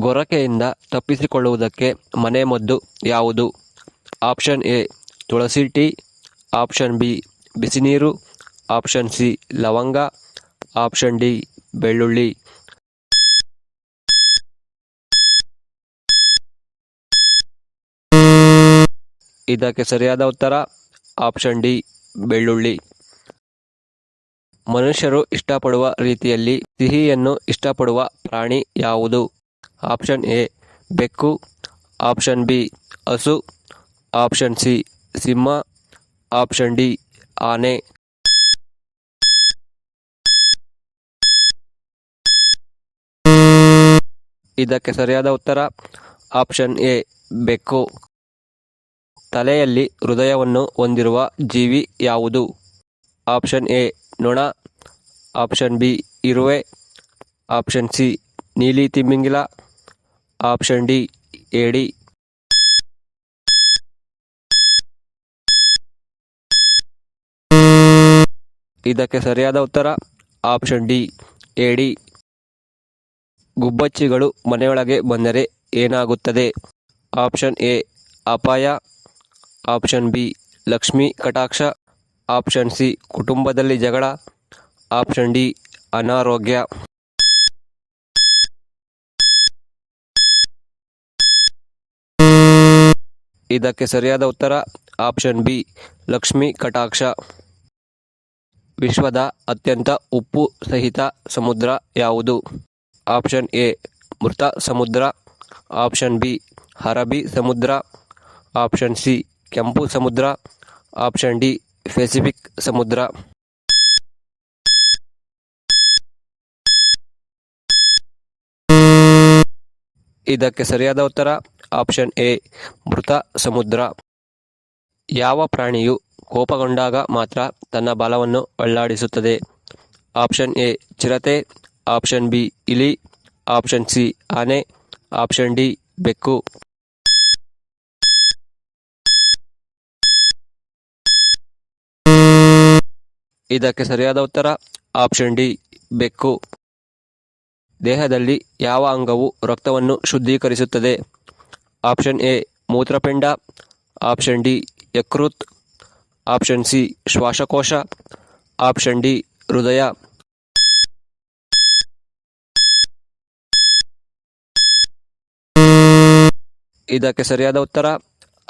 ಗೊರಕೆಯಿಂದ ತಪ್ಪಿಸಿಕೊಳ್ಳುವುದಕ್ಕೆ ಮನೆಮದ್ದು ಯಾವುದು? Option A, tulsi tea. Option B, ಬಿಸಿನೀರು. ಆಪ್ಷನ್ ಸಿ, ಲವಂಗ. ಆಪ್ಷನ್ ಡಿ, ಬೆಳ್ಳುಳ್ಳಿ. ಇದಕ್ಕೆ ಸರಿಯಾದ ಉತ್ತರ, ಆಪ್ಷನ್ ಡಿ, ಬೆಳ್ಳುಳ್ಳಿ. ಮನುಷ್ಯರು ಇಷ್ಟಪಡುವ ರೀತಿಯಲ್ಲಿ ಸಿಹಿಯನ್ನು ಇಷ್ಟಪಡುವ ಪ್ರಾಣಿ ಯಾವುದು? ಆಪ್ಷನ್ ಎ, ಬೆಕ್ಕು. ಆಪ್ಷನ್ ಬಿ, ಹಸು. ಆಪ್ಷನ್ ಸಿ, ಸಿಂಹ. ಆಪ್ಷನ್ ಡಿ, ಆನೆ. ಇದಕ್ಕೆ ಸರಿಯಾದ ಉತ್ತರ, ಆಪ್ಷನ್ ಎ, ಬೆಕ್ಕು. ತಲೆಯಲ್ಲಿ ಹೃದಯವನ್ನು ಹೊಂದಿರುವ ಜೀವಿ ಯಾವುದು? ಆಪ್ಷನ್ ಎ, ನೊಣ. ಆಪ್ಷನ್ ಬಿ, ಇರುವೆ. ಆಪ್ಷನ್ ಸಿ, ನೀಲಿ ತಿಮ್ಮಿಂಗಿಲ ಆಪ್ಷನ್ ಡಿ ಏಡಿ ಇದಕ್ಕೆ ಸರಿಯಾದ ಉತ್ತರ ಆಪ್ಷನ್ ಡಿ ಏಡಿ ಗುಬ್ಬಚ್ಚಿಗಳು ಮನೆಯೊಳಗೆ ಬಂದರೆ ಏನಾಗುತ್ತದೆ? ಆಪ್ಷನ್ ಎ, ಅಪಾಯ. ಆಪ್ಷನ್ ಬಿ, ಲಕ್ಷ್ಮಿ, ಕಟಾಕ್ಷ. ಆಪ್ಷನ್ ಸಿ, ಕುಟುಂಬದಲ್ಲಿ ಜಗಳ. ಆಪ್ಷನ್ ಡಿ, ಅನಾರೋಗ್ಯ. ಇದಕ್ಕೆ ಸರಿಯಾದ ಉತ್ತರ ಆಪ್ಷನ್ ಬಿ, ಲಕ್ಷ್ಮಿ ಕಟಾಕ್ಷ. ವಿಶ್ವದ ಅತ್ಯಂತ ಉಪ್ಪು ಸಹಿತ ಸಮುದ್ರ ಯಾವುದು? ಆಪ್ಷನ್ ಎ, ಮೃತ ಸಮುದ್ರ. ಆಪ್ಷನ್ ಬಿ ಅರಬಿ ಸಮುದ್ರ. ಆಪ್ಷನ್ ಸಿ, ಕೆಂಪು ಸಮುದ್ರ. ಆಪ್ಷನ್ ಡಿ, ಪೆಸಿಫಿಕ್ ಸಮುದ್ರ. ಇದಕ್ಕೆ ಸರಿಯಾದ ಉತ್ತರ ಆಪ್ಷನ್ ಎ, ಮೃತ ಸಮುದ್ರ. ಯಾವ ಪ್ರಾಣಿಯು ಕೋಪಗೊಂಡಾಗ ಮಾತ್ರ ತನ್ನ ಬಲವನ್ನು ಅಳ್ಳಾಡಿಸುತ್ತದೆ ಆಪ್ಷನ್ ಎ, ಚಿರತೆ. ಆಪ್ಷನ್ ಬಿ, ಇಲಿ. ಆಪ್ಷನ್ ಸಿ, ಆನೆ. ಆಪ್ಷನ್ ಡಿ, ಬೆಕ್ಕು. ಇದಕ್ಕೆ ಸರಿಯಾದ ಉತ್ತರ, ಆಪ್ಷನ್ ಡಿ, ಬೆಕ್ಕು. ದೇಹದಲ್ಲಿ ಯಾವ ಅಂಗವು ರಕ್ತವನ್ನು ಶುದ್ಧೀಕರಿಸುತ್ತದೆ? ಆಪ್ಷನ್ ಎ ಮೂತ್ರಪಿಂಡ, ಆಪ್ಷನ್ ಡಿ ಯಕೃತ್, ಆಪ್ಷನ್ ಸಿ ಶ್ವಾಸಕೋಶ, ಆಪ್ಷನ್ ಡಿ ಹೃದಯ. ಇದಕ್ಕೆ ಸರಿಯಾದ ಉತ್ತರ,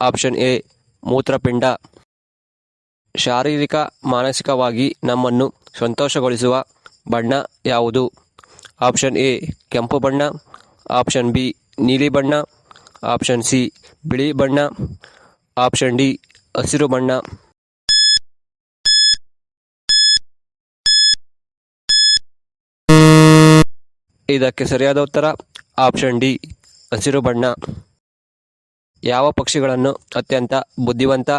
ಆಪ್ಷನ್ ಎ ಮೂತ್ರಪಿಂಡ. ಶಾರೀರಿಕ, ಮಾನಸಿಕವಾಗಿ ನಮ್ಮನ್ನು ಸಂತೋಷಗೊಳಿಸುವ ಬಣ್ಣ ಯಾವುದು? ಆಪ್ಷನ್ ಎ ಕೆಂಪು ಬಣ್ಣ, ಆಪ್ಷನ್ ಬಿ ನೀಲಿ ಬಣ್ಣ ಆಪ್ಷನ್ ಸಿ, ಬಿಳಿ ಬಣ್ಣ. ಆಪ್ಷನ್ ಡಿ, ಹಸಿರು ಬಣ್ಣ. ಇದಕ್ಕೆ ಸರಿಯಾದ ಉತ್ತರ, ಆಪ್ಷನ್ ಡಿ, ಹಸಿರು ಬಣ್ಣ. ಯಾವ ಪಕ್ಷಿಗಳನ್ನು ಅತ್ಯಂತ ಬುದ್ಧಿವಂತ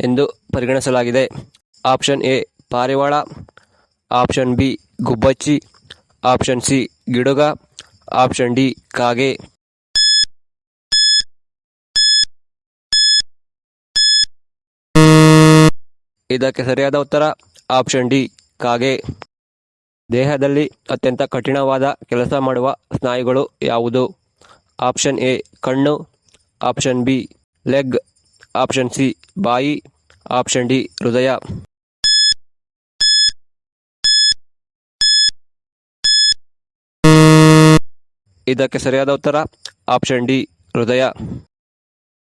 ಎಂದು ಪರಿಗಣಿಸಲಾಗಿದೆ? ಆಪ್ಷನ್ ಎ, ಪಾರಿವಾಳ. ಆಪ್ಷನ್ ಬಿ, ಗುಬ್ಬಚ್ಚಿ. ಆಪ್ಷನ್ ಸಿ, ಗಿಡುಗ. ಆಪ್ಷನ್ ಡಿ, ಕಾಗೆ. ಇದಕ್ಕೆ ಸರಿಯಾದ ಉತ್ತರ ಆಪ್ಷನ್ ಡಿ, ಕಾಗೆ. ದೇಹದಲ್ಲಿ ಅತ್ಯಂತ ಕಠಿಣವಾದ ಕೆಲಸ ಮಾಡುವ ಸ್ನಾಯುಗಳು ಯಾವುದು? ಆಪ್ಷನ್ ಎ, ಕಣ್ಣು. Option B, leg. Option C, ಬಾಯಿ. ಆಪ್ಷನ್ ಡಿ, ಹೃದಯ. ಇದಕ್ಕೆ ಸರಿಯಾದ ಉತ್ತರ ಆಪ್ಷನ್ ಡಿ, ಹೃದಯ.